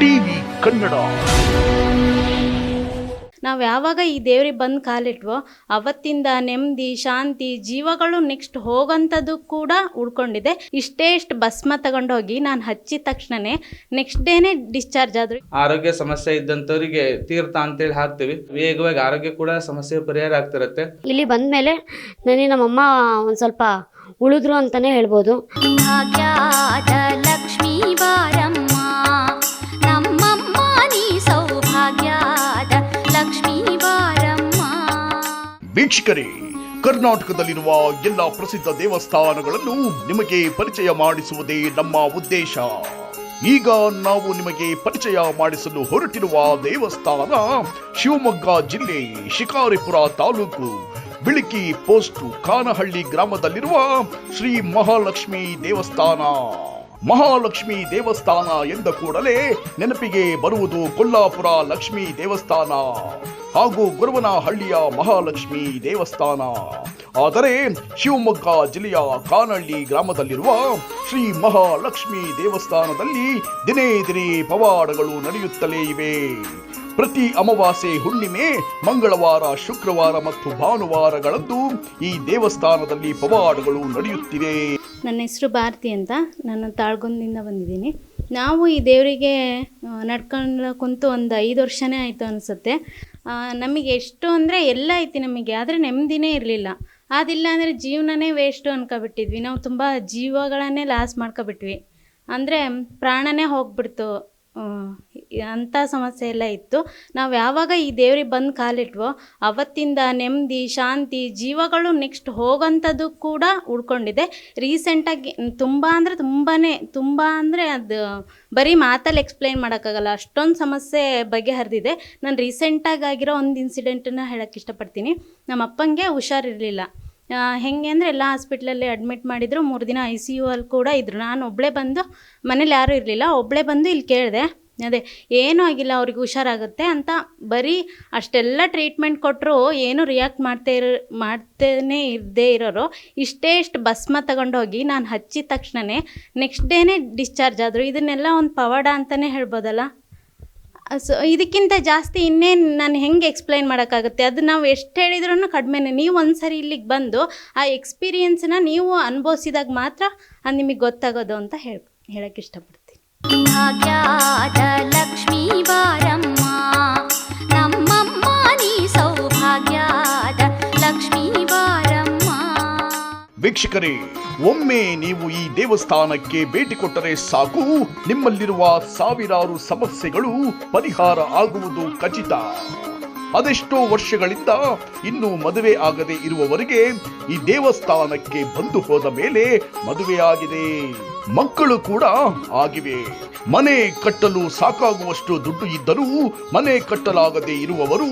TV Kannada. ನಾವು ಯಾವಾಗ ಈ ದೇವ್ರಿಗೆ ಬಂದು ಕಾಲಿಟ್ವೋ ಅವತ್ತಿಂದ ನೆಮ್ಮದಿ ಶಾಂತಿ ಜೀವಗಳು ನೆಕ್ಸ್ಟ್ ಹೋಗೋಂಥದ್ದು ಕೂಡ ಉಳ್ಕೊಂಡಿದೆ. ಇಷ್ಟೇ ಇಷ್ಟು ಭಸ್ಮ ತಗೊಂಡೋಗಿ ನಾನು ಹಚ್ಚಿದ ತಕ್ಷಣನೇ ನೆಕ್ಸ್ಟ್ ಡೇನೇ ಡಿಸ್ಚಾರ್ಜ್ ಆದರು. ಆರೋಗ್ಯ ಸಮಸ್ಯೆ ಇದ್ದಂಥವ್ರಿಗೆ ತೀರ್ಥ ಅಂತೇಳಿ ಹಾಕ್ತೀವಿ. ವೇಗವಾಗಿ ಆರೋಗ್ಯ ಕೂಡ ಸಮಸ್ಯೆ ಪರಿಹಾರ ಆಗ್ತಿರತ್ತೆ. ಇಲ್ಲಿ ಬಂದಮೇಲೆ ನನಗೆ ನಮ್ಮಮ್ಮ ಒಂದು ಸ್ವಲ್ಪ ಉಳಿದ್ರು ಅಂತಲೇ ಹೇಳ್ಬೋದು. ವೀಕ್ಷಕರೇ, ಕರ್ನಾಟಕದಲ್ಲಿರುವ ಎಲ್ಲ ಪ್ರಸಿದ್ಧ ದೇವಸ್ಥಾನಗಳನ್ನು ನಿಮಗೆ ಪರಿಚಯ ಮಾಡಿಸುವುದೇ ನಮ್ಮ ಉದ್ದೇಶ. ಈಗ ನಾವು ನಿಮಗೆ ಪರಿಚಯ ಮಾಡಿಸಲು ಹೊರಟಿರುವ ದೇವಸ್ಥಾನ ಶಿವಮೊಗ್ಗ ಜಿಲ್ಲೆ ಶಿಕಾರಿಪುರ ತಾಲೂಕು, ಬಿಳಿಕಿ ಪೋಸ್ಟ್ ಕಾನಹಳ್ಳಿ ಗ್ರಾಮದಲ್ಲಿರುವ ಶ್ರೀ ಮಹಾಲಕ್ಷ್ಮಿ ದೇವಸ್ಥಾನ. ಮಹಾಲಕ್ಷ್ಮಿ ದೇವಸ್ಥಾನ ಎಂದ ಕೂಡಲೇ ನೆನಪಿಗೆ ಬರುವುದು ಕೊಲ್ಲಾಪುರ ಲಕ್ಷ್ಮಿ ದೇವಸ್ಥಾನ. ಹಾಗೂ ಗುರುವನಹಳ್ಳಿಯ ಮಹಾಲಕ್ಷ್ಮಿ ದೇವಸ್ಥಾನ. ಆದರೆ ಶಿವಮೊಗ್ಗ ಜಿಲ್ಲೆಯ ಕಾನಹಳ್ಳಿ ಗ್ರಾಮದಲ್ಲಿರುವ ಶ್ರೀ ಮಹಾಲಕ್ಷ್ಮಿ ದೇವಸ್ಥಾನದಲ್ಲಿ ದಿನೇ ದಿನೇ ಪವಾಡಗಳು ನಡೆಯುತ್ತಲೇ ಇವೆ. ಪ್ರತಿ ಅಮಾವಾಸ್ಯೆ ಹುಣ್ಣಿಮೆ, ಮಂಗಳವಾರ, ಶುಕ್ರವಾರ ಮತ್ತು ಭಾನುವಾರಗಳಂದು ಈ ದೇವಸ್ಥಾನದಲ್ಲಿ ಪವಾಡಗಳು ನಡೆಯುತ್ತಿವೆ. ನನ್ನ ಹೆಸರು ಭಾರತಿ ಅಂತ. ನಾನು ತಾಳ್ಗೊಂದಿಂದ ಬಂದಿದ್ದೀನಿ. ನಾವು ಈ ದೇವರಿಗೆ ನಡ್ಕೊಂಡು ಕುಂತು ಒಂದು ಐದು ವರ್ಷನೇ ಆಯಿತು ಅನಿಸುತ್ತೆ. ನಮಗೆ ಎಷ್ಟು ಅಂದರೆ ಎಲ್ಲ ಐತಿ ನಮಗೆ, ಆದರೆ ನೆಮ್ಮದಿನೇ ಇರಲಿಲ್ಲ. ಅದಿಲ್ಲ ಅಂದರೆ ಜೀವನನೇ ವೇಸ್ಟು ಅನ್ಕೊಬಿಟ್ಟಿದ್ವಿ. ನಾವು ತುಂಬ ಜೀವಗಳನ್ನೇ ಲಾಸ್ ಮಾಡ್ಕೊಬಿಟ್ವಿ. ಅಂದರೆ ಪ್ರಾಣನೇ ಹೋಗ್ಬಿಡ್ತು. ಅಂಥ ಸಮಸ್ಯೆ ಎಲ್ಲ ಇತ್ತು. ನಾವು ಯಾವಾಗ ಈ ದೇವ್ರಿಗೆ ಬಂದು ಕಾಲಿಟ್ವೋ, ಅವತ್ತಿಂದ ನೆಮ್ಮದಿ, ಶಾಂತಿ, ಜೀವಗಳು ನೆಕ್ಸ್ಟ್ ಹೋಗೋಂಥದ್ದು ಕೂಡ ಉಳ್ಕೊಂಡಿದೆ. ರೀಸೆಂಟಾಗಿ ತುಂಬ ಅಂದರೆ ತುಂಬಾ ತುಂಬ ಅಂದರೆ ಅದು ಬರೀ ಮಾತಲ್ಲಿ ಎಕ್ಸ್ಪ್ಲೈನ್ ಮಾಡೋಕ್ಕಾಗಲ್ಲ, ಅಷ್ಟೊಂದು ಸಮಸ್ಯೆ ಬಗೆಹರಿದಿದೆ. ನಾನು ರೀಸೆಂಟಾಗಿ ಆಗಿರೋ ಒಂದು ಇನ್ಸಿಡೆಂಟನ್ನು ಹೇಳೋಕ್ಕೆ ಇಷ್ಟಪಡ್ತೀನಿ. ನಮ್ಮ ಅಪ್ಪಂಗೆ ಹುಷಾರಿರಲಿಲ್ಲ ಹೆಂಗೆ ಅಂದರೆ ಎಲ್ಲ ಹಾಸ್ಪಿಟ್ಲಲ್ಲಿ ಅಡ್ಮಿಟ್ ಮಾಡಿದ್ರು, ಮೂರು ದಿನ ಐ ಸಿ ಯು ಅಲ್ಲಿ ಕೂಡ ಇದ್ದರು ನಾನು ಒಬ್ಬಳೇ ಬಂದು, ಮನೇಲಿ ಯಾರೂ ಇರಲಿಲ್ಲ ಒಬ್ಬಳೇ ಬಂದು ಇಲ್ಲಿ ಕೇಳಿದೆ. ಅದೇ, ಏನೂ ಆಗಿಲ್ಲ, ಅವ್ರಿಗೆ ಹುಷಾರಾಗುತ್ತೆ ಅಂತ ಬರೀ ಅಷ್ಟೆಲ್ಲ ಟ್ರೀಟ್ಮೆಂಟ್ ಕೊಟ್ಟರು ಏನೂ ರಿಯಾಕ್ಟ್ ಮಾಡ್ತಾ ಇರೋ, ಮಾಡ್ತೇನೆ ಇರದೇ ಇರೋರು. ಇಷ್ಟೇ ಇಷ್ಟು ಭಸ್ಮ ತಗೊಂಡೋಗಿ ನಾನು ಹಚ್ಚಿದ ತಕ್ಷಣವೇ ನೆಕ್ಸ್ಟ್ ಡೇನೇ ಡಿಸ್ಚಾರ್ಜ್ ಆದರು. ಇದನ್ನೆಲ್ಲ ಒಂದು ಪವಾಡ ಅಂತಲೇ ಹೇಳ್ಬೋದಲ್ಲ? ಸೊ ಇದಕ್ಕಿಂತ ಜಾಸ್ತಿ ಇನ್ನೇನು ನಾನು ಹೆಂಗೆ ಎಕ್ಸ್ಪ್ಲೈನ್ ಮಾಡೋಕ್ಕಾಗುತ್ತೆ? ಅದು ನಾವು ಎಷ್ಟು ಹೇಳಿದ್ರೂ ಕಡಿಮೆನೇ. ನೀವು ಒಂದು ಸರಿ ಇಲ್ಲಿಗೆ ಬಂದು ಆ ಎಕ್ಸ್ಪೀರಿಯನ್ಸನ್ನ ನೀವು ಅನುಭವಿಸಿದಾಗ ಮಾತ್ರ ಅದು ನಿಮಗೆ ಗೊತ್ತಾಗೋದು ಅಂತ ಹೇಳಿ ಹೇಳೋಕ್ಕೆ ಇಷ್ಟಪಡ್ತೀನಿ. ಲಕ್ಷ್ಮೀ ಬಾರಮ್ಮ. ವೀಕ್ಷಕರೇ ಒಮ್ಮೆ ನೀವು ಈ ದೇವಸ್ಥಾನಕ್ಕೆ ಭೇಟಿ ಕೊಟ್ಟರೆ ಸಾಕು. ನಿಮ್ಮಲ್ಲಿರುವ ಸಾವಿರಾರು ಸಮಸ್ಯೆಗಳು ಪರಿಹಾರ ಆಗುವುದು ಖಚಿತ. ಅದೆಷ್ಟೋ ವರ್ಷಗಳಿಂದ ಇನ್ನೂ ಮದುವೆ ಆಗದೆ ಇರುವವರಿಗೆ ಈ ದೇವಸ್ಥಾನಕ್ಕೆ ಬಂದು ಹೋದ ಮೇಲೆ ಮದುವೆಯಾಗಿದೆ ಮಕ್ಕಳು ಕೂಡ ಆಗಿವೆ. ಮನೆ ಕಟ್ಟಲು ಸಾಕಾಗುವಷ್ಟು ದುಡ್ಡು ಇದ್ದರೂ ಮನೆ ಕಟ್ಟಲಾಗದೆ ಇರುವವರು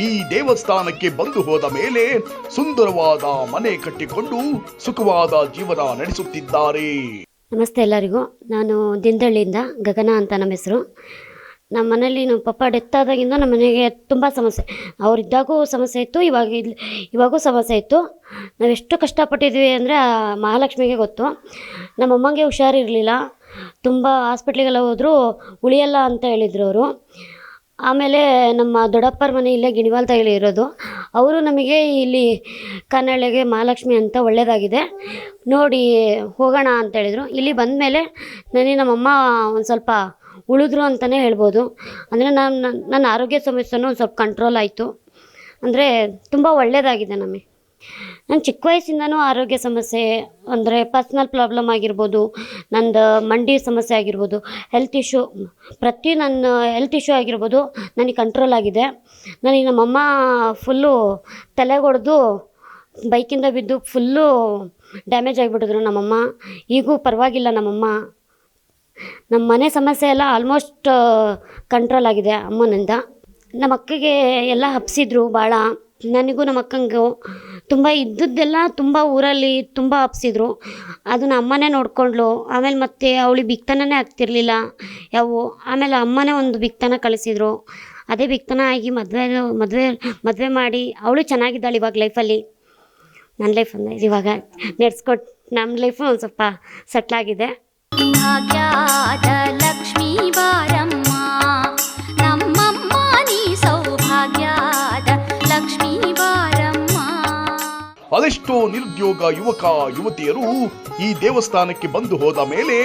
ಈ ದೇವಸ್ಥಾನಕ್ಕೆ ಬಂದು ಹೋದ ಮೇಲೆ ಸುಂದರವಾದ ಮನೆ ಕಟ್ಟಿಕೊಂಡು ಸುಖವಾದ ಜೀವನ ನಡೆಸುತ್ತಿದ್ದಾರೆ. ನಮಸ್ತೆ ಎಲ್ಲರಿಗೂ. ನಾನು ದಿಂದಳ್ಳಿಯಿಂದ ಗಗನ ಅಂತ ನಮ್ಮ ಹೆಸರು. ನಮ್ಮ ಮನೇಲಿ ನಮ್ಮ ಪಪ್ಪ ಡೆತ್ ಆದಾಗಿಂದ ನಮ್ಮ ಮನೆಗೆ ತುಂಬ ಸಮಸ್ಯೆ. ಅವರಿದ್ದಾಗೂ ಸಮಸ್ಯೆ ಇತ್ತು, ಇವಾಗ ಇಲ್ಲಿ ಇವಾಗೂ ಸಮಸ್ಯೆ ಇತ್ತು. ನಾವು ಎಷ್ಟು ಕಷ್ಟಪಟ್ಟಿದ್ವಿ ಅಂದರೆ ಆ ಮಹಾಲಕ್ಷ್ಮಿಗೆ ಗೊತ್ತು. ನಮ್ಮ ಅಮ್ಮಂಗೆ ಹುಷಾರಿರಲಿಲ್ಲ. ತುಂಬ ಹಾಸ್ಪಿಟ್ಲಿಗೆಲ್ಲ ಹೋದರೂ, ಉಳಿಯಲ್ಲ ಅಂತ ಹೇಳಿದ್ರು ಅವರು. ಆಮೇಲೆ ನಮ್ಮ ದೊಡ್ಡಪ್ಪರ ಮನೆ ಇಲ್ಲೇ ಗಿಣಿವಾಲ್ದಾಗಲಿ ಇರೋದು. ಅವರು ನಮಗೆ ಇಲ್ಲಿ ಕನ್ನಡಿಗೆ ಮಹಾಲಕ್ಷ್ಮಿ ಅಂತ ಒಳ್ಳೆಯದಾಗಿದೆ ನೋಡಿ ಹೋಗೋಣ ಅಂತ ಹೇಳಿದರು. ಇಲ್ಲಿ ಬಂದಮೇಲೆ ನನಗೆ ನಮ್ಮಮ್ಮ ಒಂದು ಸ್ವಲ್ಪ ಉಳಿದ್ರು ಅಂತಲೇ ಹೇಳ್ಬೋದು. ಅಂದರೆ ನಾನು ನನ್ನ ಆರೋಗ್ಯ ಸಮಸ್ಯೆನೂ ಒಂದು ಸ್ವಲ್ಪ ಕಂಟ್ರೋಲ್ ಆಯಿತು. ಅಂದರೆ ತುಂಬ ಒಳ್ಳೆಯದಾಗಿದೆ ನಮಗೆ. ನಾನು ಚಿಕ್ಕ ವಯಸ್ಸಿಂದನೂ ಆರೋಗ್ಯ ಸಮಸ್ಯೆ, ಅಂದರೆ ಪರ್ಸ್ನಲ್ ಪ್ರಾಬ್ಲಮ್ ಆಗಿರ್ಬೋದು, ನಂದು ಮಂಡಿ ಸಮಸ್ಯೆ ಆಗಿರ್ಬೋದು ಹೆಲ್ತ್ ಇಶ್ಯೂ ಪ್ರತಿ ನನ್ನ ಹೆಲ್ತ್ ಇಶ್ಯೂ ಆಗಿರ್ಬೋದು ನನಗೆ ಕಂಟ್ರೋಲ್ ಆಗಿದೆ. ನನಗೆ ನಮ್ಮಮ್ಮ ಫುಲ್ಲು ತಲೆಗೊಡೆದು ಬೈಕಿಂದ ಬಿದ್ದು ಫುಲ್ಲು ಡ್ಯಾಮೇಜ್ ಆಗಿಬಿಟ್ಟಿದ್ರು ನಮ್ಮಮ್ಮ ಈಗೂ ಪರವಾಗಿಲ್ಲ ನಮ್ಮಮ್ಮ ನಮ್ಮ ಮನೆ ಸಮಸ್ಯೆ ಎಲ್ಲ ಆಲ್ಮೋಸ್ಟ್ ಕಂಟ್ರೋಲ್ ಆಗಿದೆ ಅಮ್ಮನಿಂದ. ನಮ್ಮ ಅಕ್ಕಗೆ ಎಲ್ಲ ಹಬ್ಸಿದ್ರು ಭಾಳ ನನಗೂ ನಮ್ಮ ಅಕ್ಕಂಗೂ ತುಂಬ ಇದ್ದದ್ದೆಲ್ಲ ತುಂಬ ಊರಲ್ಲಿ ತುಂಬ ಹಬ್ಸಿದ್ರು. ಅದನ್ನ ಅಮ್ಮನೇ ನೋಡಿಕೊಂಡ್ಳು. ಆಮೇಲೆ ಮತ್ತೆ ಅವಳಿಗೆ ಬಿಕ್ತನೇ ಆಗ್ತಿರ್ಲಿಲ್ಲ. ಯಾವು ಆಮೇಲೆ ಅಮ್ಮನೇ ಒಂದು ಬಿಕ್ತನ ಕಳಿಸಿದ್ರು. ಅದೇ ಬಿಕ್ತನ ಆಗಿ ಮದುವೆ ಮದುವೆ ಮದುವೆ ಮಾಡಿ ಅವಳು ಚೆನ್ನಾಗಿದ್ದಾಳೆ ಇವಾಗ ಲೈಫಲ್ಲಿ ನನ್ನ ಲೈಫ್ ಇವಾಗ ನಡೆಸ್ಕೊಟ್ಟು ನಮ್ಮ ಲೈಫು ಒಂದು ಸ್ವಲ್ಪ ಸೆಟ್ಲಾಗಿದೆ ಅದೆಷ್ಟೋ ನಿರುದ್ಯೋಗ ಯುವಕ, ಯುವತಿಯರು ಈ ದೇವಸ್ಥಾನಕ್ಕೆ ಬಂದು ಹೋದ ಮೇಲೆ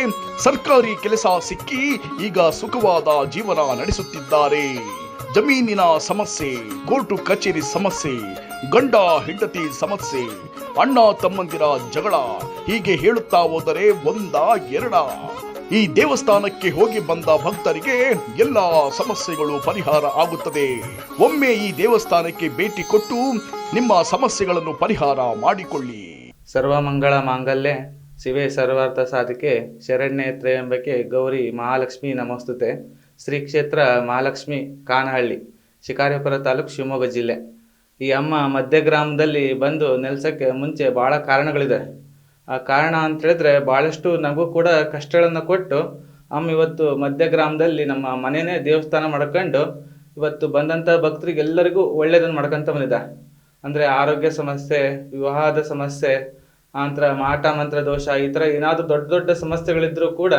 ಸರ್ಕಾರಿ ಕೆಲಸ ಸಿಕ್ಕಿ ಈಗ ಸುಖವಾದ ಜೀವನ ನಡೆಸುತ್ತಿದ್ದಾರೆ. ಜಮೀನಿನ ಸಮಸ್ಯೆ, ಕೋರ್ಟು ಕಚೇರಿ ಸಮಸ್ಯೆ ಗಂಡ ಹೆಂಡತಿ ಸಮಸ್ಯೆ, ಅಣ್ಣ ತಮ್ಮಂದಿರ ಜಗಳ, ಹೀಗೆ ಹೇಳುತ್ತಾ ಹೋದರೆ ಒಂದ ಎರಡ. ಈ ದೇವಸ್ಥಾನಕ್ಕೆ ಹೋಗಿ ಬಂದ ಭಕ್ತರಿಗೆ ಎಲ್ಲ ಸಮಸ್ಯೆಗಳು ಪರಿಹಾರ ಆಗುತ್ತದೆ. ಒಮ್ಮೆ ಈ ದೇವಸ್ಥಾನಕ್ಕೆ ಭೇಟಿ ಕೊಟ್ಟು ನಿಮ್ಮ ಸಮಸ್ಯೆಗಳನ್ನು ಪರಿಹಾರ ಮಾಡಿಕೊಳ್ಳಿ. ಸರ್ವಮಂಗಳ ಮಾಂಗಲ್ಯ. ಶಿವೇ ಸರ್ವಾರ್ಥ ಸಾಧಿಕೆ. ಶರಣ್ಯ ಗೌರಿ ಮಹಾಲಕ್ಷ್ಮಿ ನಮಸ್ತುತೆ. ಶ್ರೀ ಕ್ಷೇತ್ರ ಮಹಾಲಕ್ಷ್ಮಿ ಕಾನಹಳ್ಳಿ, ಶಿಕಾರಿಪುರ ತಾಲೂಕು ಶಿವಮೊಗ್ಗ ಜಿಲ್ಲೆ. ಈ ಅಮ್ಮ ಮಧ್ಯ ಗ್ರಾಮದಲ್ಲಿ ಬಂದು ನೆಲೆಸಕ್ಕೆ ಮುಂಚೆ ಭಾಳ ಕಾರಣಗಳಿದೆ. ಆ ಕಾರಣ ಅಂತ ಹೇಳಿದ್ರೆ ಭಾಳಷ್ಟು ನಮಗೂ ಕೂಡ ಕಷ್ಟಗಳನ್ನು ಕೊಟ್ಟು ಅಮ್ಮ ಇವತ್ತು ಮಧ್ಯ ಗ್ರಾಮದಲ್ಲಿ ನಮ್ಮ ಮನೆಯೇ ದೇವಸ್ಥಾನ ಮಾಡ್ಕೊಂಡು ಇವತ್ತು ಬಂದಂಥ ಭಕ್ತರಿಗೆಲ್ಲರಿಗೂ ಒಳ್ಳೆಯದನ್ನು ಮಾಡ್ಕೊಂತ ಬಂದಿದೆ ಅಂದರೆ ಆರೋಗ್ಯ ಸಮಸ್ಯೆ, ವಿವಾಹದ ಸಮಸ್ಯೆ ಆನಂತರ ಮಾಟ, ಮಂತ್ರ, ದೋಷ ಈ ಥರ ಏನಾದರೂ ದೊಡ್ಡ ದೊಡ್ಡ ಸಮಸ್ಯೆಗಳಿದ್ದರೂ ಕೂಡ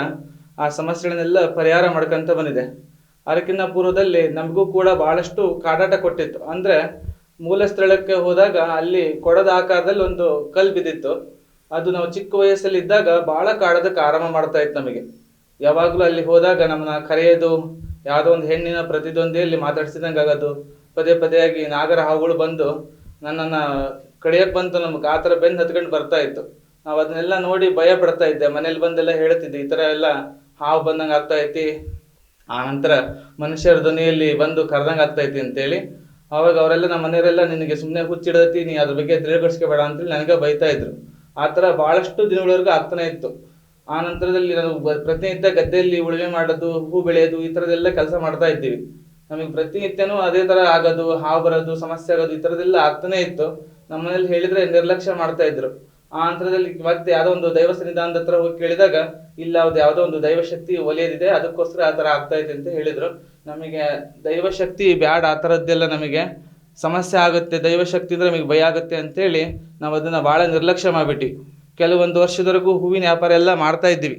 ಆ ಸಮಸ್ಯೆಗಳನ್ನೆಲ್ಲ ಪರಿಹಾರ ಮಾಡ್ಕೊಂತ ಬಂದಿದೆ. ಅದಕ್ಕಿಂತ ಪೂರ್ವದಲ್ಲಿ ನಮಗೂ ಕೂಡ ಭಾಳಷ್ಟು ಕಾಡಾಟ ಕೊಟ್ಟಿತ್ತು. ಅಂದರೆ ಮೂಲ ಸ್ಥಳಕ್ಕೆ ಹೋದಾಗ ಅಲ್ಲಿ ಕೊಡದ ಆಕಾರದಲ್ಲಿ ಒಂದು ಕಲ್ಲು ಬಿದ್ದಿತ್ತು. ಅದು ನಾವು ಚಿಕ್ಕ ವಯಸ್ಸಲ್ಲಿ ಇದ್ದಾಗ ಬಹಳ ಕಾಡೋದಕ್ಕೆ ಆರಾಮ ಮಾಡ್ತಾ ಇತ್ತು ನಮಗೆ. ಯಾವಾಗಲೂ ಅಲ್ಲಿ ಹೋದಾಗ ನಮ್ಮನ್ನ ಕರೆಯೋದು ಯಾವುದೋ ಒಂದು ಹೆಣ್ಣಿನ ಪ್ರತಿದ್ವಂದಿಯಲ್ಲಿ ಮಾತಾಡ್ಸಿದಂಗೆ ಆಗೋದು. ಪದೇ ಪದೇಯಾಗಿ ನಾಗರ ಹಾವುಗಳು ಬಂದು ನನ್ನನ್ನು ಕಡಿಯಕ್ಕೆ ಬಂತು ನಮ್ಗೆ. ಆ ಥರ ಬೆನ್ನು ಹತ್ಕೊಂಡು ಬರ್ತಾ ಇತ್ತು. ನಾವು ಅದನ್ನೆಲ್ಲ ನೋಡಿ ಭಯ ಪಡ್ತಾ ಇದ್ದೆ. ಮನೇಲಿ ಬಂದೆಲ್ಲ ಹೇಳ್ತಿದ್ದೆ, ಈ ಥರ ಎಲ್ಲ ಹಾವು ಬಂದಂಗೆ ಆಗ್ತಾ ಐತಿ. ಆ ನಂತರ ಮನುಷ್ಯರ ಧ್ವನಿಯಲ್ಲಿ ಬಂದು ಕರೆದಂಗೆ ಐತಿ ಅಂತೇಳಿ ಅವಾಗ ಅವರೆಲ್ಲ ನಮ್ಮ ಮನೆಯವರೆಲ್ಲ ನಿನಗೆ ಸುಮ್ಮನೆ ಹುಚ್ಚಿಡತಿ, ನೀ ಅದ್ರ ಬಗ್ಗೆ ತಿಳ್ಕೊಡ್ಸ್ಕೊಬೇಡ ಅಂತೇಳಿ ನನಗೆ ಬೈತಾ ಇದ್ರು. ಆ ಥರ ಭಾಳಷ್ಟು ದಿನಗಳವರೆಗೂ ಆಗ್ತಾನೆ ಇತ್ತು. ಆ ನಂತರದಲ್ಲಿ ನಾವು ಪ್ರತಿನಿತ್ಯ ಗದ್ದೆಯಲ್ಲಿ ಉಳುಮೆ ಮಾಡೋದು, ಹೂ ಬೆಳೆಯೋದು, ಈ ಥರದ್ದೆಲ್ಲ ಕೆಲಸ ಮಾಡ್ತಾ ಇದ್ದೀವಿ. ನಮಗೆ ಪ್ರತಿನಿತ್ಯನೂ ಅದೇ ಥರ ಆಗೋದು, ಹಾವು ಬರೋದು, ಸಮಸ್ಯೆ ಆಗೋದು, ಈ ಥರದ್ದೆಲ್ಲ ಆಗ್ತಾನೆ ಇತ್ತು. ನಮ್ಮ ಮನೇಲಿ ಹೇಳಿದ್ರೆ ನಿರ್ಲಕ್ಷ್ಯ ಮಾಡ್ತಾ ಇದ್ರು. ಆ ಅಂತರದಲ್ಲಿ ಮತ್ತೆ ಯಾವುದೋ ಒಂದು ದೈವ ಸನ್ನಿಧಾನದ ಹತ್ರ ಹೋಗಿ ಕೇಳಿದಾಗ, ಇಲ್ಲ, ಅದು ಯಾವುದೋ ಒಂದು ದೈವಶಕ್ತಿ ಒಲಿಯದಿದೆ, ಅದಕ್ಕೋಸ್ಕರ ಆ ಥರ ಆಗ್ತಾ ಇದೆ ಅಂತ ಹೇಳಿದ್ರು. ನಮಗೆ ದೈವಶಕ್ತಿ ಬ್ಯಾಡ, ಆ ಥರದ್ದೆಲ್ಲ ನಮಗೆ ಸಮಸ್ಯೆ ಆಗುತ್ತೆ. ದೈವಶಕ್ತಿ ಇದ್ರೆ ನಮಗೆ ಭಯ ಆಗುತ್ತೆ ಅಂತೇಳಿ ನಾವು ಅದನ್ನು ಭಾಳ ನಿರ್ಲಕ್ಷ್ಯ ಮಾಡಿಬಿಟ್ಟು ಕೆಲವೊಂದು ವರ್ಷದವರೆಗೂ ಹೂವಿನ ವ್ಯಾಪಾರ ಎಲ್ಲ ಮಾಡ್ತಾ ಇದ್ದೀವಿ.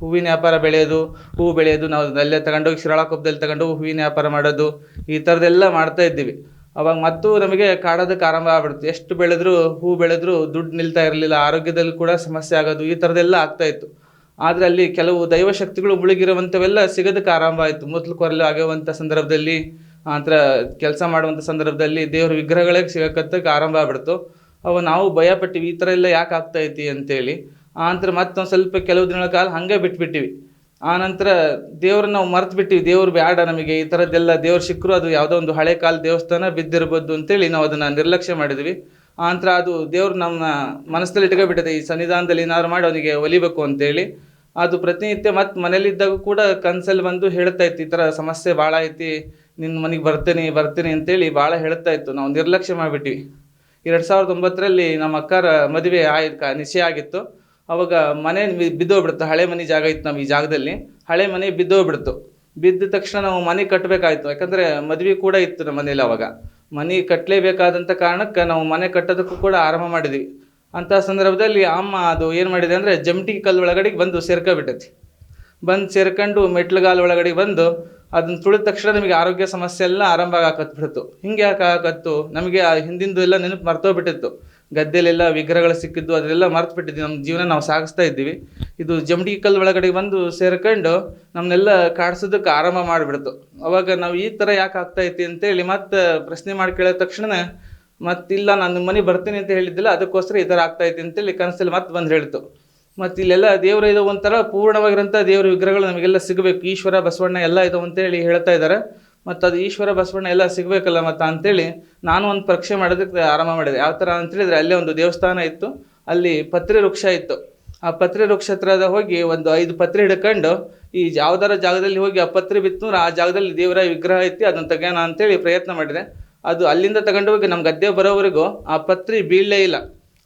ಹೂವಿನ ವ್ಯಾಪಾರ ಬೆಳೆಯೋದು, ಹೂ ಬೆಳೆಯೋದು, ನಾವು ಅಲ್ಲೇ ತಗೊಂಡೋಗಿ ಶಿರಾಳಕೊಪ್ಪದಲ್ಲಿ ತಗೊಂಡೋಗಿ ಹೂವಿನ ವ್ಯಾಪಾರ ಮಾಡೋದು, ಈ ಥರದ್ದೆಲ್ಲ ಮಾಡ್ತಾ ಇದ್ದೀವಿ. ಅವಾಗ ಮತ್ತೂ ನಮಗೆ ಕಾಡೋದಕ್ಕೆ ಆರಂಭ ಆಗ್ಬಿಡ್ತು. ಎಷ್ಟು ಬೆಳೆದರೂ, ಹೂ ಬೆಳೆದರೂ ದುಡ್ಡು ನಿಲ್ತಾ ಇರಲಿಲ್ಲ. ಆರೋಗ್ಯದಲ್ಲಿ ಕೂಡ ಸಮಸ್ಯೆ ಆಗೋದು, ಈ ಥರದ್ದೆಲ್ಲ ಆಗ್ತಾ ಇತ್ತು. ಆದರೆ ಅಲ್ಲಿ ಕೆಲವು ದೈವಶಕ್ತಿಗಳು ಮುಳುಗಿರುವಂಥವೆಲ್ಲ ಸಿಗೋದಕ್ಕೆ ಆರಂಭ ಆಯಿತು. ಮೊದಲು ಕೊರಲು ಆಗುವಂಥ ಸಂದರ್ಭದಲ್ಲಿ ಆತರ ಕೆಲಸ ಮಾಡುವಂಥ ಸಂದರ್ಭದಲ್ಲಿ ದೇವ್ರ ವಿಗ್ರಹಗಳೇ ಸಿಗಕತ್ತಕ್ಕೆ ಆರಂಭ ಆಗ್ಬಿಡ್ತು. ಅವು ನಾವು ಭಯ ಪಟ್ಟಿವಿ ಈ ಥರ ಎಲ್ಲ ಯಾಕೆ ಆಗ್ತಾ ಐತಿ ಅಂತೇಳಿ. ಆನಂತರ ಮತ್ತೊಂದು ಸ್ವಲ್ಪ ಕೆಲವು ದಿನಗಳ ಕಾಲ ಹಾಗೆ ಬಿಟ್ಬಿಟ್ಟಿವಿ. ಆನಂತರ ದೇವ್ರನ್ನ ನಾವು ಮರ್ತು ಬಿಟ್ಟಿವಿ. ದೇವ್ರು ಬೇಡ ನಮಗೆ, ಈ ಥರದ್ದೆಲ್ಲ ದೇವ್ರು ಸಿಕ್ಕರು ಅದು ಯಾವುದೋ ಒಂದು ಹಳೆ ಕಾಲ ದೇವಸ್ಥಾನ ಬಿದ್ದಿರ್ಬೋದು ಅಂತೇಳಿ ನಾವು ಅದನ್ನು ನಿರ್ಲಕ್ಷ್ಯ ಮಾಡಿದ್ವಿ. ಆನಂತರ ಅದು ದೇವ್ರು ನಮ್ಮ ಮನಸ್ಸಲ್ಲಿ ಇಟ್ಕೊಬಿಟ್ಟಿದೆ, ಈ ಸನ್ನಿಧಾನದಲ್ಲಿ ಏನಾದ್ರು ಮಾಡಿ ಅವನಿಗೆ ಒಲಿಬೇಕು ಅಂತೇಳಿ. ಅದು ಪ್ರತಿನಿತ್ಯ ಮತ್ತೆ ಮನೇಲಿದ್ದಾಗ ಕೂಡ ಕನ್ಸಲ್ಲಿ ಬಂದು ಹೇಳ್ತಾ ಇತ್ತು, ಈ ಥರ ಸಮಸ್ಯೆ ಭಾಳ ಐತಿ ನಿನ್ನ ಮನೆಗೆ ಬರ್ತೀನಿ ಬರ್ತೀನಿ ಅಂತೇಳಿ ಭಾಳ ಹೇಳ್ತಾ ಇತ್ತು. ನಾವು ನಿರ್ಲಕ್ಷ್ಯ ಮಾಡಿಬಿಟ್ವಿ ಎರಡು ಸಾವಿರದ ಒಂಬತ್ತರಲ್ಲಿ ನಮ್ಮ ಅಕ್ಕರ ಮದುವೆ ಆಯ್ ನಿಶ್ಚಯ ಆಗಿತ್ತು. ಅವಾಗ ಮನೆ ಬಿದ್ದೋಗ್ಬಿಡ್ತು. ಹಳೆ ಮನೆ ಜಾಗ ಇತ್ತು ನಮ್ಮ ಈ ಜಾಗದಲ್ಲಿ. ಹಳೆ ಮನೆ ಬಿದ್ದೋಗ್ಬಿಡ್ತು. ಬಿದ್ದ ತಕ್ಷಣ ನಾವು ಮನೆ ಕಟ್ಟಬೇಕಾಯ್ತು ಯಾಕಂದರೆ ಮದುವೆ ಕೂಡ ಇತ್ತು ನಮ್ಮ ಮನೇಲಿ ಅವಾಗ. ಮನೆ ಕಟ್ಟಲೇಬೇಕಾದಂಥ ಕಾರಣಕ್ಕೆ ನಾವು ಮನೆ ಕಟ್ಟೋದಕ್ಕೂ ಕೂಡ ಆರಂಭ ಮಾಡಿದ್ವಿ. ಅಂಥ ಸಂದರ್ಭದಲ್ಲಿ ಅಮ್ಮ ಅದು ಏನು ಮಾಡಿದೆ ಅಂದರೆ ಜಮಟಿ ಕಲ್ಲು ಒಳಗಡೆಗೆ ಬಂದು ಸೇರ್ಕೊಬಿಟ್ಟೈತಿ. ಬಂದು ಸೇರ್ಕೊಂಡು ಮೆಟ್ಲುಗಾಲು ಒಳಗಡೆ ಬಂದು ಅದನ್ನು ತುಳಿದ ತಕ್ಷಣ ನಿಮಗೆ ಆರೋಗ್ಯ ಸಮಸ್ಯೆ ಎಲ್ಲ ಆರಂಭ ಆಗಕತ್ಬಿಡ್ತು ಹಿಂಗೆ ಯಾಕೆ ಆಗತ್ತು ನಮಗೆ ಆ ಹಿಂದಿಂದು ಎಲ್ಲ ನೆನಪು ಮರ್ತೋಗ್ಬಿಟ್ಟಿತ್ತು ಗದ್ದೆಲೆಲ್ಲ ವಿಗ್ರಹಗಳು ಸಿಕ್ಕಿದ್ದು ಅದೆಲ್ಲ ಮರ್ತು ಬಿಟ್ಟಿದ್ವಿ. ನಮ್ಮ ಜೀವನ ನಾವು ಸಾಗಿಸ್ತಾ ಇದ್ದೀವಿ. ಇದು ಜಮಡಿ ಕಲ್ಲು ಒಳಗಡೆ ಬಂದು ಸೇರ್ಕೊಂಡು ನಮ್ಮನ್ನೆಲ್ಲ ಕಾಡ್ಸೋದಕ್ಕೆ ಆರಂಭ ಮಾಡಿಬಿಡ್ತು. ಅವಾಗ ನಾವು ಈ ಥರ ಯಾಕೆ ಆಗ್ತಾ ಐತಿ ಅಂತೇಳಿ ಮತ್ತೆ ಪ್ರಶ್ನೆ ಮಾಡಿ ಕೇಳಿದ ತಕ್ಷಣ ಮತ್ತಿಲ್ಲ, ನಾನು ಮನೆ ಬರ್ತೀನಿ ಅಂತ ಹೇಳಿದ್ದಿಲ್ಲ, ಅದಕ್ಕೋಸ್ಕರ ಈ ಥರ ಆಗ್ತಾ ಐತಿ ಅಂತೇಳಿ ಕನಸಲ್ಲಿ ಮತ್ತೆ ಬಂದು ಹೇಳ್ತು. ಮತ್ತು ಇಲ್ಲೆಲ್ಲ ದೇವರ ಇದು ಒಂಥರ ಪೂರ್ಣವಾಗಿರೋಂಥ ದೇವರ ವಿಗ್ರಹಗಳು ನಮಗೆಲ್ಲ ಸಿಗಬೇಕು. ಈಶ್ವರ, ಬಸವಣ್ಣ ಎಲ್ಲ ಇದಾವೆ ಅಂತೇಳಿ ಹೇಳ್ತಾ ಇದ್ದಾರೆ. ಮತ್ತು ಅದು ಈಶ್ವರ, ಬಸವಣ್ಣ ಎಲ್ಲ ಸಿಗಬೇಕಲ್ಲ ಮತ್ತು ಅಂತೇಳಿ ನಾನು ಒಂದು ಪರೀಕ್ಷೆ ಮಾಡೋದಕ್ಕೆ ಆರಂಭ ಮಾಡಿದೆ. ಯಾವ ಥರ ಅಂತೇಳಿದ್ರೆ ಅಲ್ಲೇ ಒಂದು ದೇವಸ್ಥಾನ ಇತ್ತು. ಅಲ್ಲಿ ಪತ್ರೆ ವೃಕ್ಷ ಇತ್ತು. ಆ ಪತ್ರೆ ವೃಕ್ಷ ಹತ್ರದ ಹೋಗಿ ಒಂದು ಐದು ಪತ್ರೆ ಹಿಡ್ಕೊಂಡು ಈ ಯಾವ್ದಾರ ಜಾಗದಲ್ಲಿ ಹೋಗಿ ಆ ಪತ್ರೆ ಬಿತ್ತು ಆ ಜಾಗದಲ್ಲಿ ದೇವರ ವಿಗ್ರಹ ಐತಿ, ಅದನ್ನು ತೆಗೆಯೋಣ ಅಂತೇಳಿ ಪ್ರಯತ್ನ ಮಾಡಿದೆ. ಅದು ಅಲ್ಲಿಂದ ತಗೊಂಡು ಹೋಗಿ ನಮ್ಮ ಗದ್ದೆ ಬರೋವರೆಗೂ ಆ ಪತ್ರಿ ಬೀಳಲೇ ಇಲ್ಲ.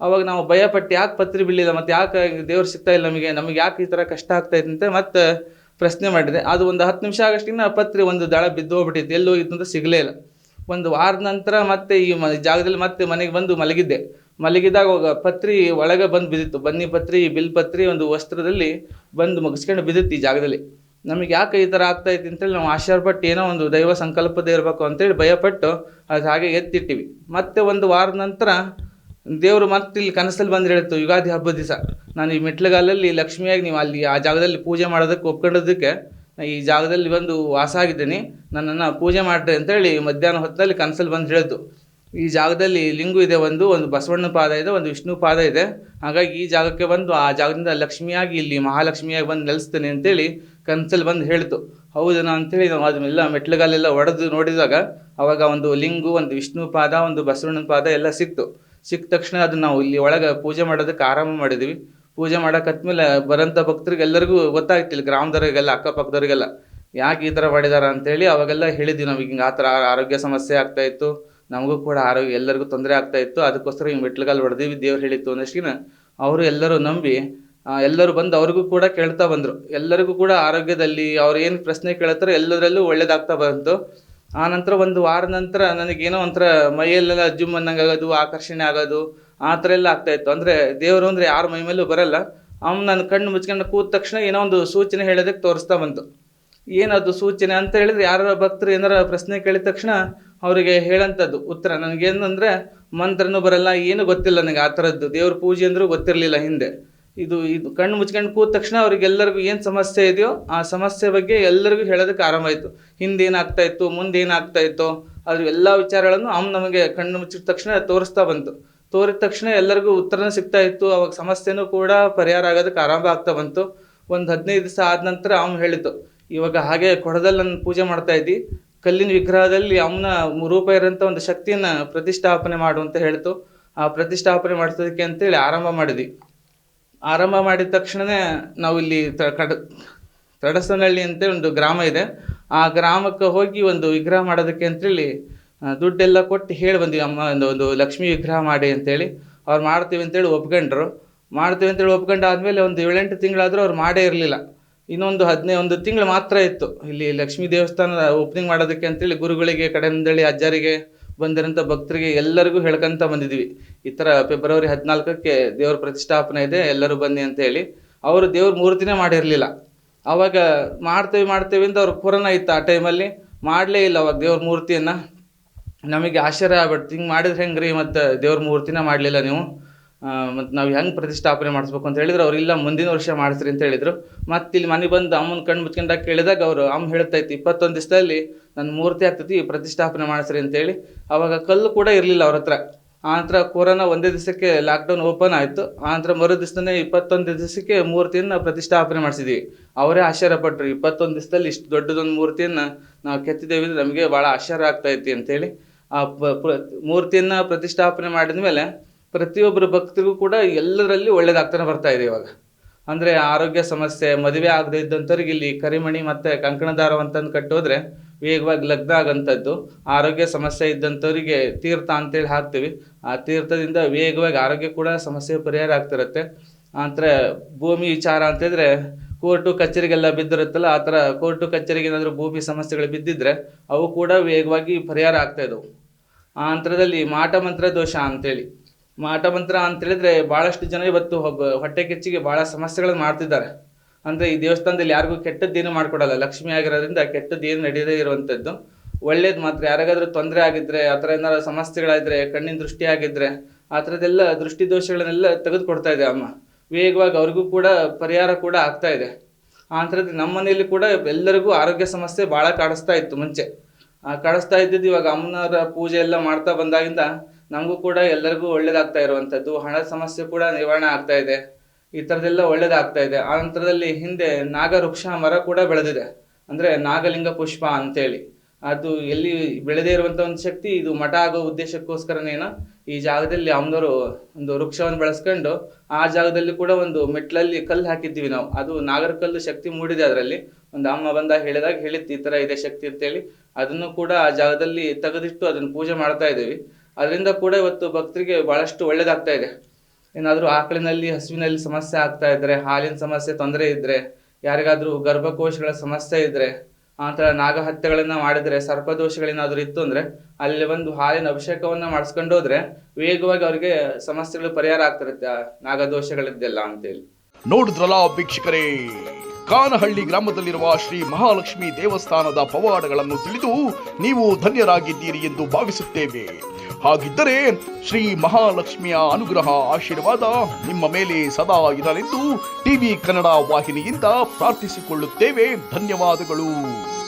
ಅವಾಗ ನಾವು ಭಯಪಟ್ಟು ಯಾಕೆ ಪತ್ರಿ ಬೀಳಿಲ್ಲ ಮತ್ತು ಯಾಕೆ ದೇವ್ರು ಸಿಗ್ತಾ ಇಲ್ಲ ನಮಗೆ ನಮಗೆ ಯಾಕೆ ಈ ಥರ ಕಷ್ಟ ಆಗ್ತೈತೆ ಅಂತ ಮತ್ತೆ ಪ್ರಶ್ನೆ ಮಾಡಿದೆ. ಅದು ಒಂದು ಹತ್ತು ನಿಮಿಷ ಆಗಷ್ಟಿನ ಪತ್ರಿ ಒಂದು ದಳ ಬಿದ್ದು ಹೋಗ್ಬಿಟ್ಟಿತ್ತು. ಎಲ್ಲಿ ಹೋಗಿತ್ತು ಅಂತ ಸಿಗಲೇ ಇಲ್ಲ. ಒಂದು ವಾರದ ನಂತರ ಮತ್ತೆ ಈ ಮ ಜಾಗದಲ್ಲಿ ಮತ್ತೆ ಮನೆಗೆ ಬಂದು ಮಲಗಿದ್ದೆ. ಮಲಗಿದಾಗ ಪತ್ರಿ ಒಳಗೆ ಬಂದು ಬಿದ್ದಿತ್ತು. ಬನ್ನಿ ಪತ್ರಿ, ಬಿಲ್ ಪತ್ರಿ ಒಂದು ವಸ್ತ್ರದಲ್ಲಿ ಬಂದು ಮುಗಿಸ್ಕೊಂಡು ಬಿದ್ದಿತ್ತು ಈ ಜಾಗದಲ್ಲಿ. ನಮಗೆ ಯಾಕೆ ಈ ಥರ ಆಗ್ತಾ ಐತಿ ಅಂತೇಳಿ ನಾವು ಆಶ್ಚರ್ಯಪಟ್ಟು ಏನೋ ಒಂದು ದೈವ ಸಂಕಲ್ಪದ ಇರಬೇಕು ಅಂತೇಳಿ ಭಯಪಟ್ಟು ಅದು ಹಾಗೆ ಎತ್ತಿಟ್ಟಿವಿ. ಮತ್ತೆ ಒಂದು ವಾರದ ನಂತರ ದೇವರು ಮತ್ತೆ ಇಲ್ಲಿ ಕನಸಲ್ಲಿ ಬಂದು ಹೇಳ್ತು, ಯುಗಾದಿ ಹಬ್ಬದ ದಿವಸ, ನಾನು ಈ ಮೆಟ್ಲುಗಾಲಲ್ಲಿ ಲಕ್ಷ್ಮಿಯಾಗಿ ನೀವು ಅಲ್ಲಿ ಆ ಜಾಗದಲ್ಲಿ ಪೂಜೆ ಮಾಡೋದಕ್ಕೆ ಒಪ್ಕೊಂಡಿದ್ದಕ್ಕೆ ಈ ಜಾಗದಲ್ಲಿ ಬಂದು ವಾಸ ಆಗಿದ್ದೀನಿ, ನನ್ನನ್ನು ಪೂಜೆ ಮಾಡ್ರಿ ಅಂತೇಳಿ ಮಧ್ಯಾಹ್ನ ಹೊತ್ತಲ್ಲಿ ಕನಸಲ್ಲಿ ಬಂದು ಹೇಳ್ತು. ಈ ಜಾಗದಲ್ಲಿ ಲಿಂಗು ಇದೆ ಒಂದು ಒಂದು ಬಸವಣ್ಣ ಪಾದ ಇದೆ, ಒಂದು ವಿಷ್ಣು ಪಾದ ಇದೆ. ಹಾಗಾಗಿ ಈ ಜಾಗಕ್ಕೆ ಬಂದು ಆ ಜಾಗದಿಂದ ಲಕ್ಷ್ಮಿಯಾಗಿ ಇಲ್ಲಿ ಮಹಾಲಕ್ಷ್ಮಿಯಾಗಿ ಬಂದು ನೆಲೆಸ್ತೇನೆ ಅಂತೇಳಿ ಕನಸಲ್ಲಿ ಬಂದು ಹೇಳ್ತು ಹೌದನಾ ಅಂತೇಳಿ ನಾವು ಅದನ್ನೆಲ್ಲ ಮೆಟ್ಲುಗಾಲೆಲ್ಲ ಒಡೆದು ನೋಡಿದಾಗ ಅವಾಗ ಒಂದು ಲಿಂಗು, ಒಂದು ವಿಷ್ಣು ಪಾದ, ಒಂದು ಬಸವಣ್ಣನ ಪಾದ ಎಲ್ಲ ಸಿಕ್ತು. ಸಿಕ್ಕ ತಕ್ಷಣ ಅದನ್ನ ನಾವು ಇಲ್ಲಿ ಒಳಗೆ ಪೂಜೆ ಮಾಡೋದಕ್ಕೆ ಆರಂಭ ಮಾಡಿದ್ವಿ. ಪೂಜೆ ಮಾಡೋಕತ್ಮೇಲೆ ಬರೋಂಥ ಭಕ್ತರಿಗೆ ಎಲ್ಲರಿಗೂ ಇಲ್ಲಿ ಗ್ರಾಮದವರಿಗೆಲ್ಲ, ಅಕ್ಕಪಕ್ಕದವರಿಗೆಲ್ಲ. ಯಾಕೆ ಈ ಥರ ಮಾಡಿದಾರ ಅಂತೇಳಿ ಅವಾಗೆಲ್ಲ ಹೇಳಿದ್ವಿ ನಮಗೆ ಹಿಂಗೆ ಆ ಥರ ಆರೋಗ್ಯ ಸಮಸ್ಯೆ ಆಗ್ತಾ ಇತ್ತು. ನಮಗೂ ಕೂಡ ಆರೋಗ್ಯ ಎಲ್ಲರಿಗೂ ತೊಂದರೆ ಆಗ್ತಾ ಇತ್ತು. ಅದಕ್ಕೋಸ್ಕರ ಹಿಂಗೆ ಮೆಟ್ಲುಗಾಲು ಹೊಡೆದಿವಿ ದೇವ್ರು ಹೇಳಿತ್ತು ಅನ್ನೋಷ್ಟಿನ ಅವರು ಎಲ್ಲರೂ ನಂಬಿ ಎಲ್ಲರೂ ಬಂದು ಅವ್ರಿಗೂ ಕೂಡ ಕೇಳ್ತಾ ಬಂದರು. ಎಲ್ಲರಿಗೂ ಕೂಡ ಆರೋಗ್ಯದಲ್ಲಿ ಅವ್ರು ಏನು ಪ್ರಶ್ನೆ ಕೇಳ್ತಾರೋ ಎಲ್ಲದರಲ್ಲೂ ಒಳ್ಳೇದಾಗ್ತಾ ಬಂತು. ಆ ನಂತರ ಒಂದು ವಾರ ನಂತರ ನನಗೇನೋ ಒಂಥರ ಮೈಯಲ್ಲೆಲ್ಲ ಜುಮ್ ಅನ್ನಂಗೆ ಆಗೋದು ಆಕರ್ಷಣೆ ಆಗೋದು, ಆ ಥರ ಎಲ್ಲ ಆಗ್ತಾ ಇತ್ತು. ಅಂದರೆ ದೇವರು ಅಂದರೆ ಯಾರ ಮೈ ಮೇಲೂ ಬರಲ್ಲ. ಅವ್ನು ನನ್ನ ಕಣ್ಣು ಮುಚ್ಕೊಂಡು ಕೂತ ತಕ್ಷಣ ಏನೋ ಒಂದು ಸೂಚನೆ ಹೇಳೋದಕ್ಕೆ ತೋರಿಸ್ತಾ ಬಂತು. ಏನದು ಸೂಚನೆ ಅಂತ ಹೇಳಿದ್ರೆ ಯಾರ ಭಕ್ತರು ಏನಾರ ಪ್ರಶ್ನೆ ಕೇಳಿದ ತಕ್ಷಣ ಅವರಿಗೆ ಹೇಳಂಥದ್ದು ಉತ್ತರ. ನನಗೇನಂದರೆ ಮಂತ್ರನೂ ಬರಲ್ಲ, ಏನು ಗೊತ್ತಿಲ್ಲ ನನಗೆ ಆ ಥರದ್ದು. ದೇವ್ರ ಪೂಜೆ ಅಂದರೂ ಗೊತ್ತಿರಲಿಲ್ಲ ಹಿಂದೆ. ಇದು ಇದು ಕಣ್ಣು ಮುಚ್ಕೊಂಡು ಕೂತ ತಕ್ಷಣ ಅವ್ರಿಗೆಲ್ಲರಿಗೂ ಏನು ಸಮಸ್ಯೆ ಇದೆಯೋ ಆ ಸಮಸ್ಯೆ ಬಗ್ಗೆ ಎಲ್ಲರಿಗೂ ಹೇಳೋದಕ್ಕೆ ಆರಂಭ ಆಯಿತು. ಹಿಂದೆ ಇತ್ತು ಮುಂದೆ ಏನಾಗ್ತಾ ಇತ್ತು ಅದ್ರ ಎಲ್ಲ ವಿಚಾರಗಳನ್ನು ಅವ್ನು ನಮಗೆ ಕಣ್ಣು ಮುಚ್ಚಿದ ತಕ್ಷಣ ತೋರಿಸ್ತಾ ಬಂತು. ತೋರಿದ ತಕ್ಷಣ ಎಲ್ಲರಿಗೂ ಉತ್ತರನೂ ಸಿಗ್ತಾ ಇತ್ತು. ಅವಾಗ ಸಮಸ್ಯೆನೂ ಕೂಡ ಪರಿಹಾರ ಆಗೋದಕ್ಕೆ ಆರಂಭ ಆಗ್ತಾ ಬಂತು. ಒಂದು ಹದಿನೈದು ದಿವಸ ಆದ ನಂತರ ಅವ್ನು ಹೇಳಿತು, ಇವಾಗ ಹಾಗೆ ಕೊಡದಲ್ಲಿ ನಾನು ಪೂಜೆ ಮಾಡ್ತಾ ಇದ್ದಿ? ಕಲ್ಲಿನ ವಿಗ್ರಹದಲ್ಲಿ ಅವನ ರೂಪ ಇರೋಂಥ ಒಂದು ಶಕ್ತಿಯನ್ನು ಪ್ರತಿಷ್ಠಾಪನೆ ಮಾಡು ಅಂತ ಹೇಳ್ತು. ಆ ಪ್ರತಿಷ್ಠಾಪನೆ ಮಾಡಿಸೋದಕ್ಕೆ ಅಂತೇಳಿ ಆರಂಭ ಮಾಡಿದ್ವಿ. ಆರಂಭ ಮಾಡಿದ ತಕ್ಷಣವೇ ನಾವು ಇಲ್ಲಿ ತ ಕಡ, ತಡಸನಹಳ್ಳಿ ಅಂತ ಒಂದು ಗ್ರಾಮ ಇದೆ. ಆ ಗ್ರಾಮಕ್ಕೆ ಹೋಗಿ ಒಂದು ವಿಗ್ರಹ ಮಾಡೋದಕ್ಕೆ ಅಂತೇಳಿ ದುಡ್ಡೆಲ್ಲ ಕೊಟ್ಟು ಹೇಳಿ ಬಂದಿವಿ. ಅಮ್ಮ, ಒಂದು ಒಂದು ಲಕ್ಷ್ಮೀ ವಿಗ್ರಹ ಮಾಡಿ ಅಂತೇಳಿ. ಅವ್ರು ಮಾಡ್ತೀವಿ ಅಂತೇಳಿ ಒಪ್ಕೊಂಡ್ರು. ಮಾಡ್ತೀವಿ ಅಂತೇಳಿ ಆದಮೇಲೆ ಒಂದು ಏಳೆಂಟು ತಿಂಗಳಾದರೂ ಅವ್ರು ಮಾಡೇ ಇರಲಿಲ್ಲ. ಇನ್ನೊಂದು ಹದಿನೈದು, ಒಂದು ತಿಂಗಳು ಮಾತ್ರ ಇತ್ತು. ಇಲ್ಲಿ ಲಕ್ಷ್ಮೀ ದೇವಸ್ಥಾನ ಓಪನಿಂಗ್ ಮಾಡೋದಕ್ಕೆ ಅಂತೇಳಿ ಗುರುಗಳಿಗೆ ಕಡೆಯಿಂದಳಿ ಅಜ್ಜರಿಗೆ ಬಂದಿರೋಂಥ ಭಕ್ತರಿಗೆ ಎಲ್ಲರಿಗೂ ಹೇಳ್ಕೊಂತ ಬಂದಿದ್ದೀವಿ. ಈ ಥರ ಫೆಬ್ರವರಿ ಹದಿನಾಲ್ಕಕ್ಕೆ ದೇವ್ರ ಪ್ರತಿಷ್ಠಾಪನೆ ಇದೆ, ಎಲ್ಲರೂ ಬನ್ನಿ ಅಂತ ಹೇಳಿ. ಅವರು ದೇವ್ರ ಮೂರ್ತಿನೇ ಮಾಡಿರಲಿಲ್ಲ. ಅವಾಗ ಮಾಡ್ತೇವೆ ಮಾಡ್ತೇವೆ ಅಂತ ಅವ್ರು ಕೊರೋನಾ ಇತ್ತು ಆ ಟೈಮಲ್ಲಿ ಮಾಡಲೇ ಇಲ್ಲ ಅವಾಗ ದೇವ್ರ ಮೂರ್ತಿಯನ್ನು. ನಮಗೆ ಆಶ್ಚರ್ಯ ಆಗ್ಬಿಡ್ತು. ಹಿಂಗೆ ಮಾಡಿದ್ರೆ ಹೆಂಗೆ ರೀ ಮತ್ತು ದೇವ್ರ ಮೂರ್ತಿನೇ ಮಾಡಲಿಲ್ಲ ನೀವು? ಮತ್ತು ನಾವು ಹೆಂಗೆ ಪ್ರತಿಷ್ಠಾಪನೆ ಮಾಡಿಸ್ಬೇಕು ಅಂತ ಹೇಳಿದ್ರೆ, ಅವ್ರು ಇಲ್ಲ, ಮುಂದಿನ ವರ್ಷ ಮಾಡಿಸ್ರಿ ಅಂತ ಹೇಳಿದರು. ಮತ್ತೆ ಇಲ್ಲಿ ಮನೆಗೆ ಬಂದು ಅಮ್ಮನ ಕಣ್ಣು ಮುಚ್ಕೊಂಡಾಗ ಕೇಳಿದಾಗ ಅವರು, ಅಮ್ಮ ಹೇಳ್ತೈತಿ, ಇಪ್ಪತ್ತೊಂದು ದಿವಸದಲ್ಲಿ ನನ್ನ ಮೂರ್ತಿ ಆಗ್ತೈತಿ, ಪ್ರತಿಷ್ಠಾಪನೆ ಮಾಡಿಸ್ರಿ ಅಂತೇಳಿ ಅವಾಗ ಕಲ್ಲು ಕೂಡ ಇರಲಿಲ್ಲ ಅವ್ರ ಹತ್ರ. ಆ ನಂತರ ಕೊರೋನಾ ಒಂದೇ ದಿವಸಕ್ಕೆ ಲಾಕ್ಡೌನ್ ಓಪನ್ ಆಯಿತು. ಆ ನಂತರ ಮರು ದಿವಸನೇ ಇಪ್ಪತ್ತೊಂದು ದಿವಸಕ್ಕೆ ಮೂರ್ತಿಯನ್ನು ಪ್ರತಿಷ್ಠಾಪನೆ ಮಾಡಿಸಿದ್ವಿ. ಅವರೇ ಆಶ್ಚರ್ಯಪಟ್ಟರು ಇಪ್ಪತ್ತೊಂದು ದಿವಸದಲ್ಲಿ ಇಷ್ಟು ದೊಡ್ಡದೊಂದು ಮೂರ್ತಿಯನ್ನು ನಾವು ಕೆತ್ತಿದ್ದೇವೆ ಅಂದ್ರೆ ನಮಗೆ ಭಾಳ ಆಶ್ಚರ್ಯ ಆಗ್ತೈತಿ ಅಂತೇಳಿ ಆ ಮೂರ್ತಿಯನ್ನು ಪ್ರತಿಷ್ಠಾಪನೆ ಮಾಡಿದ ಮೇಲೆ ಪ್ರತಿಯೊಬ್ಬರು ಭಕ್ತರಿಗೂ ಕೂಡ ಎಲ್ಲರಲ್ಲಿ ಒಳ್ಳೇದಾಗ್ತಾನೆ ಬರ್ತಾ ಇದೆ ಇವಾಗ. ಅಂದರೆ ಆರೋಗ್ಯ ಸಮಸ್ಯೆ, ಮದುವೆ ಆಗದೇ ಇದ್ದಂಥವ್ರಿಗೆ ಇಲ್ಲಿ ಕರಿಮಣಿ ಮತ್ತು ಕಂಕಣ ದಾರವಂತಂದು ಕಟ್ಟೋದ್ರೆ ವೇಗವಾಗಿ ಲಗ್ನ ಆಗೋಂಥದ್ದು ಆರೋಗ್ಯ ಸಮಸ್ಯೆ ಇದ್ದಂಥವ್ರಿಗೆ ತೀರ್ಥ ಅಂತೇಳಿ ಹಾಕ್ತೀವಿ. ಆ ತೀರ್ಥದಿಂದ ವೇಗವಾಗಿ ಆರೋಗ್ಯ ಕೂಡ ಸಮಸ್ಯೆ ಪರಿಹಾರ ಆಗ್ತಿರುತ್ತೆ. ಅಂದರೆ ಭೂಮಿ ವಿಚಾರ ಅಂತಂದರೆ ಕೋರ್ಟು ಕಚೇರಿಗೆಲ್ಲ ಬಿದ್ದಿರುತ್ತಲ್ಲ, ಆ ಥರ ಕೋರ್ಟು ಕಚೇರಿಗೆ ಏನಾದರೂ ಭೂಮಿ ಸಮಸ್ಯೆಗಳು ಬಿದ್ದಿದ್ರೆ ಅವು ಕೂಡ ವೇಗವಾಗಿ ಪರಿಹಾರ ಆಗ್ತಾ ಇದ್ದವು ಆ ಅಂತರದಲ್ಲಿ ಮಾಟ ಮಂತ್ರ ದೋಷ ಅಂತೇಳಿ. ಮಾಟ ಮಂತ್ರ ಅಂತ ಹೇಳಿದ್ರೆ ಭಾಳಷ್ಟು ಜನ ಇವತ್ತು ಹೊಟ್ಟೆ ಕೆಚ್ಚಿಗೆ ಭಾಳ ಸಮಸ್ಯೆಗಳನ್ನು ಮಾಡ್ತಿದ್ದಾರೆ. ಅಂದರೆ ಈ ದೇವಸ್ಥಾನದಲ್ಲಿ ಯಾರಿಗೂ ಕೆಟ್ಟದ್ದೇನು ಮಾಡ್ಕೊಡಲ್ಲ. ಲಕ್ಷ್ಮಿ ಆಗಿರೋದ್ರಿಂದ ಕೆಟ್ಟದ್ದು ಏನು ನಡೆಯದೇ ಇರುವಂಥದ್ದು ಒಳ್ಳೇದು ಮಾತ್ರ. ಯಾರಿಗಾದ್ರೂ ತೊಂದರೆ ಆಗಿದ್ರೆ, ಆ ಥರ ಏನಾರು ಸಮಸ್ಯೆಗಳಾದರೆ, ಕಣ್ಣಿನ ದೃಷ್ಟಿ ಆಗಿದ್ದರೆ ಆ ಥರದ್ದೆಲ್ಲ ದೃಷ್ಟಿ ದೋಷಗಳನ್ನೆಲ್ಲ ತೆಗೆದುಕೊಡ್ತಾ ಇದೆ ಅಮ್ಮ. ವೇಗವಾಗಿ ಅವ್ರಿಗೂ ಕೂಡ ಪರಿಹಾರ ಕೂಡ ಆಗ್ತಾ ಇದೆ. ಆ ಥರದ್ದು ನಮ್ಮ ಮನೆಯಲ್ಲಿ ಕೂಡ ಎಲ್ಲರಿಗೂ ಆರೋಗ್ಯ ಸಮಸ್ಯೆ ಭಾಳ ಕಾಡಿಸ್ತಾ ಇತ್ತು ಮುಂಚೆ. ಕಾಡಿಸ್ತಾ ಇದ್ದಿದ್ದು ಇವಾಗ ಅಮ್ಮನವರ ಪೂಜೆ ಎಲ್ಲ ಮಾಡ್ತಾ ಬಂದಾಗಿಂದ ನಮಗೂ ಕೂಡ ಎಲ್ಲರಿಗೂ ಒಳ್ಳೇದಾಗ್ತಾ ಇರುವಂಥದ್ದು ಹಣದ ಸಮಸ್ಯೆ ಕೂಡ ನಿವಾರಣೆ ಆಗ್ತಾ ಇದೆ. ಈ ಥರದ್ದೆಲ್ಲ ಒಳ್ಳೇದಾಗ್ತಾ ಇದೆ. ಆ ನಂತರದಲ್ಲಿ ಹಿಂದೆ ನಾಗವೃಕ್ಷ ಮರ ಕೂಡ ಬೆಳೆದಿದೆ. ಅಂದರೆ ನಾಗಲಿಂಗ ಪುಷ್ಪ ಅಂತೇಳಿ. ಅದು ಎಲ್ಲಿ ಬೆಳೆದೇ ಇರುವಂಥ ಒಂದು ಶಕ್ತಿ, ಇದು ಮಠ ಆಗೋ ಉದ್ದೇಶಕ್ಕೋಸ್ಕರನೇನೋ ಈ ಜಾಗದಲ್ಲಿ ಅವನವರು ಒಂದು ವೃಕ್ಷವನ್ನು ಬೆಳೆಸ್ಕೊಂಡು, ಆ ಜಾಗದಲ್ಲಿ ಕೂಡ ಒಂದು ಮೆಟ್ಲಲ್ಲಿ ಕಲ್ಲು ಹಾಕಿದ್ದೀವಿ ನಾವು. ಅದು ನಾಗರ ಕಲ್ಲು ಶಕ್ತಿ ಮೂಡಿದೆ ಅದರಲ್ಲಿ. ಒಂದು ಅಮ್ಮ ಬಂದ ಹೇಳಿದಾಗ ಹೇಳಿತ್ತು, ಈ ಥರ ಇದೆ ಶಕ್ತಿ ಅಂತೇಳಿ. ಅದನ್ನು ಕೂಡ ಆ ಜಾಗದಲ್ಲಿ ತೆಗೆದಿಟ್ಟು ಅದನ್ನು ಪೂಜೆ ಮಾಡ್ತಾ ಇದ್ದೀವಿ. ಅದರಿಂದ ಕೂಡ ಇವತ್ತು ಭಕ್ತರಿಗೆ ಬಹಳಷ್ಟು ಒಳ್ಳೇದಾಗ್ತಾ ಇದೆ. ಏನಾದರೂ ಆಕಳಿನಲ್ಲಿ, ಹಸುವಿನಲ್ಲಿ ಸಮಸ್ಯೆ ಆಗ್ತಾ ಇದ್ರೆ, ಹಾಲಿನ ಸಮಸ್ಯೆ ತೊಂದರೆ ಇದ್ರೆ, ಯಾರಿಗಾದರೂ ಗರ್ಭಕೋಶಗಳ ಸಮಸ್ಯೆ ಇದ್ರೆ, ಆ ಥರ ನಾಗಹತ್ಯೆಗಳನ್ನು ಮಾಡಿದರೆ, ಸರ್ಪದೋಷಗಳೇನಾದರೂ ಇತ್ತು ಅಂದ್ರೆ, ಅಲ್ಲಿ ಒಂದು ಹಾಲಿನ ಅಭಿಷೇಕವನ್ನ ಮಾಡಿಸ್ಕೊಂಡು ಹೋದ್ರೆ ವೇಗವಾಗಿ ಅವರಿಗೆ ಸಮಸ್ಯೆಗಳು ಪರಿಹಾರ ಆಗ್ತಿರುತ್ತೆ, ಆ ನಾಗದೋಷಗಳಿದ್ದೆಲ್ಲ ಅಂತೇಳಿ. ನೋಡಿದ್ರಲ್ಲ ವೀಕ್ಷಕರೇ, ಕಾನಹಳ್ಳಿ ಗ್ರಾಮದಲ್ಲಿರುವ ಶ್ರೀ ಮಹಾಲಕ್ಷ್ಮಿ ದೇವಸ್ಥಾನದ ಪವಾಡಗಳನ್ನು ತಿಳಿದು ನೀವು ಧನ್ಯರಾಗಿದ್ದೀರಿ ಎಂದು ಭಾವಿಸುತ್ತೇವೆ. ಹಾಗಿದ್ದರೆ ಶ್ರೀ ಮಹಾಲಕ್ಷ್ಮಿಯ ಅನುಗ್ರಹ ಆಶೀರ್ವಾದ ನಿಮ್ಮ ಮೇಲೆ ಸದಾ ಇರಲೆಂದು ಟಿವಿ ಕನ್ನಡ ವಾಹಿನಿಯಿಂದ ಪ್ರಾರ್ಥಿಸಿಕೊಳ್ಳುತ್ತೇವೆ. ಧನ್ಯವಾದಗಳು.